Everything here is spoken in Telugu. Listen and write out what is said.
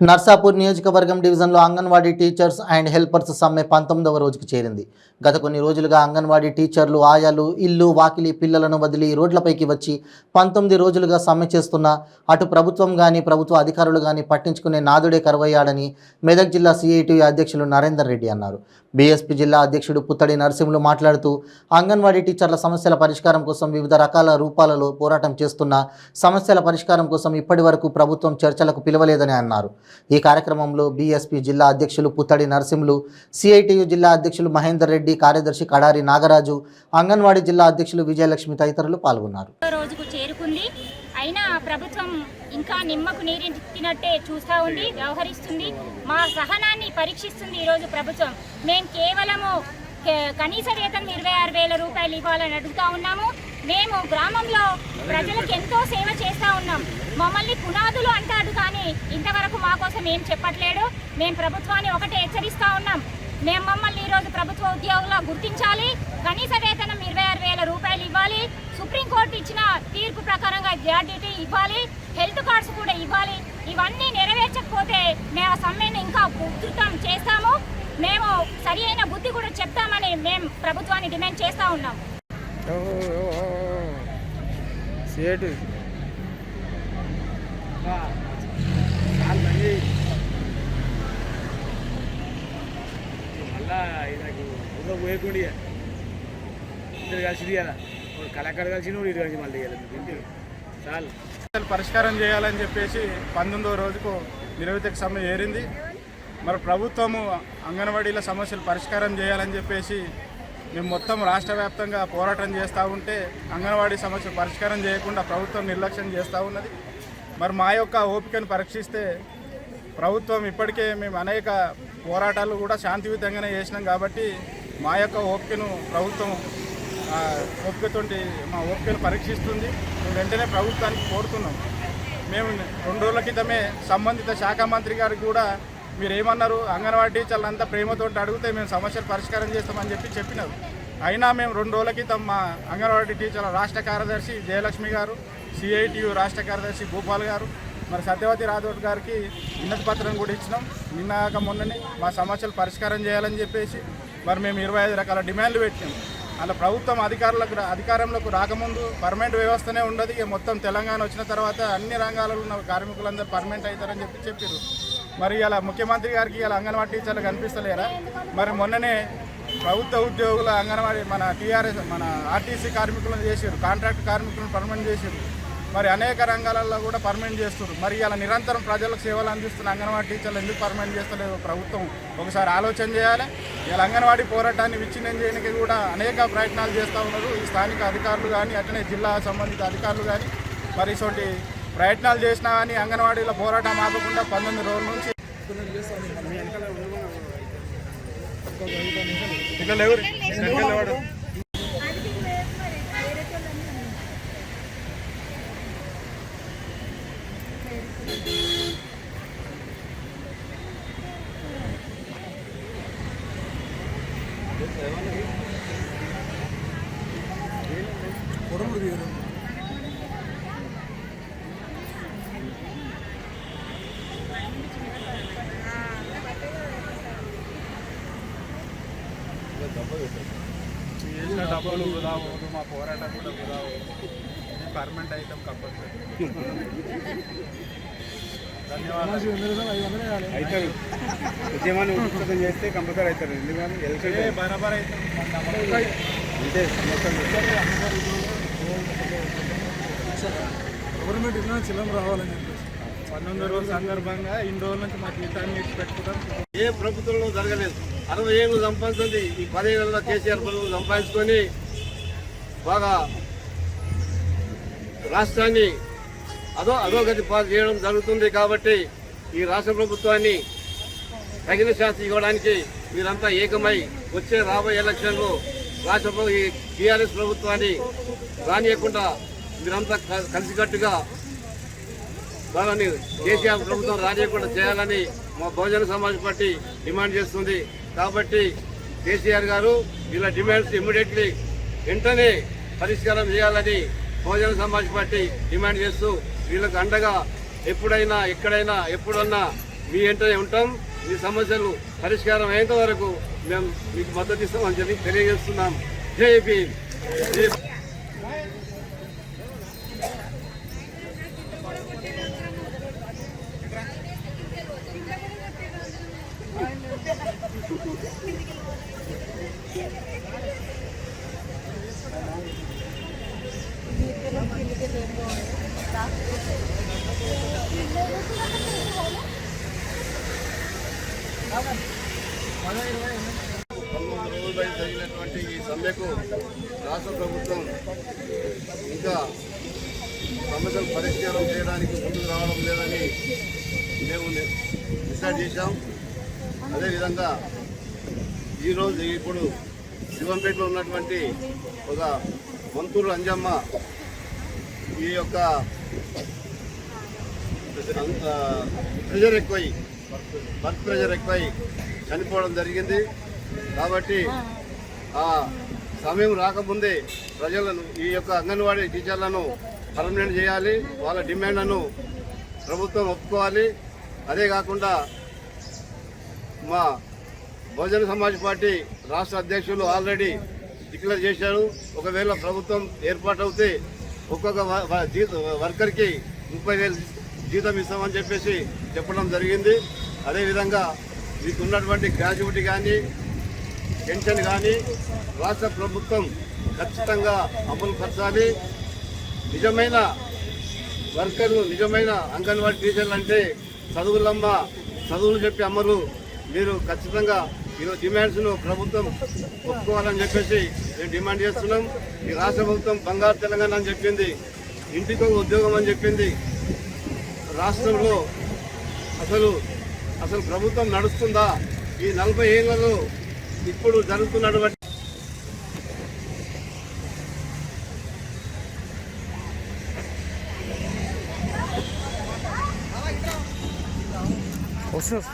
నర్సాపూర్ నియోజకవర్గం డివిజన్లో అంగన్వాడీ టీచర్స్ అండ్ హెల్పర్స్ సమ్మె పంతొమ్మిదవ రోజుకు చేరింది. గత కొన్ని రోజులుగా అంగన్వాడీ టీచర్లు ఆయాలు ఇల్లు వాకిలి పిల్లలను వదిలి రోడ్లపైకి వచ్చి పంతొమ్మిది రోజులుగా సమ్మె చేస్తున్న అటు ప్రభుత్వం కానీ ప్రభుత్వ అధికారులు కానీ పట్టించుకునే నాదుడే కరువయ్యాడని మెదక్ జిల్లా సిఐటి అధ్యక్షులు నరేందర్ రెడ్డి అన్నారు. బీఎస్పీ జిల్లా అధ్యక్షుడు పుత్తడి నరసింహులు మాట్లాడుతూ అంగన్వాడీ టీచర్ల సమస్యల పరిష్కారం కోసం వివిధ రకాల రూపాలలో పోరాటం చేస్తున్న సమస్యల పరిష్కారం కోసం ఇప్పటి వరకు ప్రభుత్వం చర్చలకు పిలవలేదని అన్నారు. ఈ కార్యక్రమంలో బీఎస్పీ జిల్లా అధ్యక్షులు పుత్తడి నరసింహులు సిఐటియు జిల్లా అధ్యక్షులు మహేందర్ రెడ్డి కార్యదర్శి కడారి నాగరాజు అంగన్వాడీ జిల్లా అధ్యక్షులు విజయలక్ష్మి తదితరులు పాల్గొన్నారు. రోజుకు చేరుకుంది. అయినా ప్రభుత్వం ఇంకా నిమ్మకు నీరెత్తినట్టే చూస్తూ ఉంది వ్యవహరిస్తుంది. మా సహనాన్ని పరీక్షిస్తుంది ఈరోజు ప్రభుత్వం. మేము కేవలము కే- కనీస వేతనం ఇరవై ఆరు వేల రూపాయలు ఇవ్వాలని అడుగుతా ఉన్నాము. మేము గ్రామంలో ప్రజలకు ఎంతో సేవ చేస్తూ ఉన్నాం. మమ్మల్ని పునాదులు అంటాడు కానీ ఇంతవరకు మా కోసం ఏం చెప్పట్లేడు. మేము ప్రభుత్వాన్ని ఒకటే హెచ్చరిస్తూ ఉన్నాం. మేము మమ్మల్ని ఈరోజు ప్రభుత్వ ఉద్యోగులా గుర్తించాలి. కనీస వేతనం ఇరవై ఆరు వేల రూపాయలు ఇవ్వాలి. సుప్రీంకోర్టు ఇచ్చిన తీర్పు ప్రకారం ప్రకారంగా గ్రాడ్యుటీ ఇవ్వాలి హెల్త్ కార్డ్స్ కూడా ఇవ్వాలి. ఇవన్నీ నెరవేర్చకపోతే మేము ఆ సమ్మెను ఇంకా ఉధృతం చేస్తాము. మేము సరి అయిన బుద్ధి కూడా చెప్తామని మేము ప్రభుత్వాన్ని డిమాండ్ చేస్తూ ఉన్నాం. పోయకుండా ఇద్దరు కలిసి కదా. కళాకారు కలిసి ఇటు కలిసి మళ్ళీ చాలు. సమస్యలు పరిష్కారం చేయాలని చెప్పేసి పంతొమ్మిదవ రోజుకు నిరవధిక సమ్మె ఏరింది. మరి ప్రభుత్వము అంగన్వాడీల సమస్యలు పరిష్కారం చేయాలని చెప్పేసి మేము మొత్తం రాష్ట్ర వ్యాప్తంగా పోరాటం చేస్తూ ఉంటే అంగన్వాడీ సమస్యలు పరిష్కారం చేయకుండా ప్రభుత్వం నిర్లక్ష్యం చేస్తూ ఉన్నది. మరి మా యొక్క ఓపికను పరీక్షిస్తే ప్రభుత్వం ఇప్పటికే మేము అనేక పోరాటాలు కూడా శాంతియుతంగానే చేసినాం కాబట్టి మా యొక్క ఓపికను ప్రభుత్వం ఓపికతోటి మా ఓపికను పరీక్షిస్తుంది. మేము వెంటనే ప్రభుత్వానికి కోరుతున్నాం. మేము రెండు రోజుల క్రితమే సంబంధిత శాఖ మంత్రి గారికి కూడా మీరు ఏమన్నారు అంగన్వాడీ టీచర్లు అంతా ప్రేమతో అడిగితే మేము సమస్యలు పరిష్కారం చేస్తామని చెప్పి చెప్పినారు. అయినా మేము రెండు రోజుల క్రితం మా అంగన్వాడీ టీచర్ల రాష్ట్ర కార్యదర్శి జయలక్ష్మి గారు సిఐటియు రాష్ట్ర కార్యదర్శి గోపాల్ గారు మరి సత్యవతి రాథోడ్ గారికి విన్నతి పత్రం కూడా ఇచ్చినాం. నిన్నాక మొన్ననే మా సమస్యలు పరిష్కారం చేయాలని చెప్పేసి మరి మేము ఇరవై ఐదు రకాల డిమాండ్లు పెట్టినాం. అలా ప్రభుత్వం అధికారులకు అధికారంలోకి రాకముందు పర్మనెంట్ వ్యవస్థనే ఉండదు. ఇక మొత్తం తెలంగాణ వచ్చిన తర్వాత అన్ని రంగాలలో ఉన్న కార్మికులందరూ పర్మనెంట్ అవుతారని చెప్పి చెప్పారు మరి ఇలా ముఖ్యమంత్రి గారికి ఇలా అంగన్వాడీ టీచర్లు కనిపిస్తలేరా? మరి మొన్ననే ప్రభుత్వ ఉద్యోగుల అంగన్వాడీ మన టీఆర్ఎస్ మన ఆర్టీసీ కార్మికులను చేసారు కాంట్రాక్ట్ కార్మికులను పర్మనెంట్ చేసారు మరి అనేక రంగాలలో కూడా పర్మనెంట్ చేస్తారు మరి ఇలా నిరంతరం ప్రజలకు సేవలు అందిస్తున్న అంగన్వాడీ టీచర్లు ఎందుకు పర్మనెంట్ చేస్తలేదు? ప్రభుత్వం ఒకసారి ఆలోచన చేయాలి. ఇలా అంగన్వాడీ పోరాటాన్ని విచ్ఛిన్నం చేయడానికి కూడా అనేక ప్రయత్నాలు చేస్తూ ఉన్నారు. ఈ స్థానిక అధికారులు కానీ అట్లనే జిల్లా సంబంధిత అధికారులు కానీ మరి ఇటువంటి ప్రయత్నాలు చేసినా కానీ అంగన్వాడీల పోరాటం ఆపకుండా పంతొమ్మిది రోజుల నుంచి ఇట్లా లేవు చేసిన డబ్బులు వృధా అవ్వదు మా పోరాటం కూడా వృధా అవ్వదు పర్మనెంట్ ఐటమ్ కంపల్సరీ అవుతారు ఉద్యమాన్ని ఉధృతం చేస్తే కంపల్సరీ అవుతారు ఎందుకంటే ఎలక్షన్ బరాబర్ అంటే గవర్నమెంట్ ఇట్లా చిల్లం రావాలని చెప్పేసి పంతొమ్మిది రోజుల సందర్భంగా ఇన్ని రోజుల నుంచి మా జీతాన్ని ఇచ్చి పెట్టుకుంటాం ఏ ప్రభుత్వంలో జరగలేదు. అరవై ఏళ్ళు సంపాదించింది. ఈ పదేళ్ళలో కేసీఆర్ ప్రభుత్వం సంపాదించుకొని బాగా రాష్ట్రాన్ని అదో అధోగతి పాలు చేయడం జరుగుతుంది కాబట్టి ఈ రాష్ట్ర ప్రభుత్వాన్ని తగిన శాస్తి ఇవ్వడానికి మీరంతా ఏకమై వచ్చే రాబోయే ఎలక్షన్లో రాష్ట్ర ప్రభు- ఈ టీఆర్ఎస్ ప్రభుత్వాన్ని రానియకుండా మీరంతా క- కలిసికట్టుగా వాళ్ళని కేసీఆర్ ప్రభుత్వం రానియకుండా చేయాలని మా బహుజన సమాజ్ పార్టీ డిమాండ్ చేస్తుంది. కాబట్టి కేసీఆర్ గారు ఇలా డిమాండ్స్ ఇమ్మీడియట్లీ వెంటనే పరిష్కారం చేయాలని బహుజన సమాజ్ పార్టీ డిమాండ్ చేస్తూ వీళ్ళకు అండగా ఎప్పుడైనా ఎక్కడైనా ఎప్పుడన్నా మీ వెంటనే ఉంటాం. మీ సమస్యలు పరిష్కారం అయ్యేంత వరకు మేము మీకు మద్దతు ఇస్తామని చెప్పి తెలియజేస్తున్నాం. జై భీమ్. జరిగినటువంటి ఈ సమ్మెకు రాష్ట్ర ప్రభుత్వం ఇంకా సమస్యలు పరిష్కారం చేయడానికి ముందుకు రావడం లేదని మేము డిసైడ్ చేశాం. అదేవిధంగా ఈరోజు ఇప్పుడు శివంపేటలో ఉన్నటువంటి ఒక మంతూరు అంజమ్మ ఈ యొక్క ప్రెషర్ ఎక్కువై బర్త్ ప్రెషర్ ఎక్కువై చనిపోవడం జరిగింది. కాబట్టి ఆ సమయం రాకముందే ప్రజలను ఈ యొక్క అంగన్వాడీ టీచర్లను పర్మనెంట్ చేయాలి. వాళ్ళ డిమాండ్లను ప్రభుత్వం ఒప్పుకోవాలి. అదే కాకుండా మా బహుజన సమాజ్ పార్టీ రాష్ట్ర అధ్యక్షులు ఆల్రెడీ డిక్లేర్ చేశారు. ఒకవేళ ప్రభుత్వం ఏర్పాటవుతే ఒక్కొక్క వ- జీత వర్కర్కి ముప్పై వేలు జీతం ఇస్తామని చెప్పేసి చెప్పడం జరిగింది. అదేవిధంగా మీకు ఉన్నటువంటి గ్రాడ్యుయేట్ కానీ పెన్షన్ కానీ రాష్ట్ర ప్రభుత్వం ఖచ్చితంగా అమలు పరచాలి. నిజమైన వర్కర్లు నిజమైన అంగన్వాడీ టీచర్లు అంటే చదువులమ్మ చదువులు చెప్పి అమ్మలు మీరు ఖచ్చితంగా ఈరోజు డిమాండ్స్ను ప్రభుత్వం ఒప్పుకోవాలని చెప్పేసి మేము డిమాండ్ చేస్తున్నాం. ఈ రాష్ట్ర ప్రభుత్వం బంగారు తెలంగాణ అని చెప్పింది. ఇంటికి ఉద్యోగం అని చెప్పింది. రాష్ట్రంలో అసలు అసలు ప్రభుత్వం నడుస్తుందా? ఈ నలభై ఏళ్ళలో ఇప్పుడు జరుగుతున్నటువంటి pesos.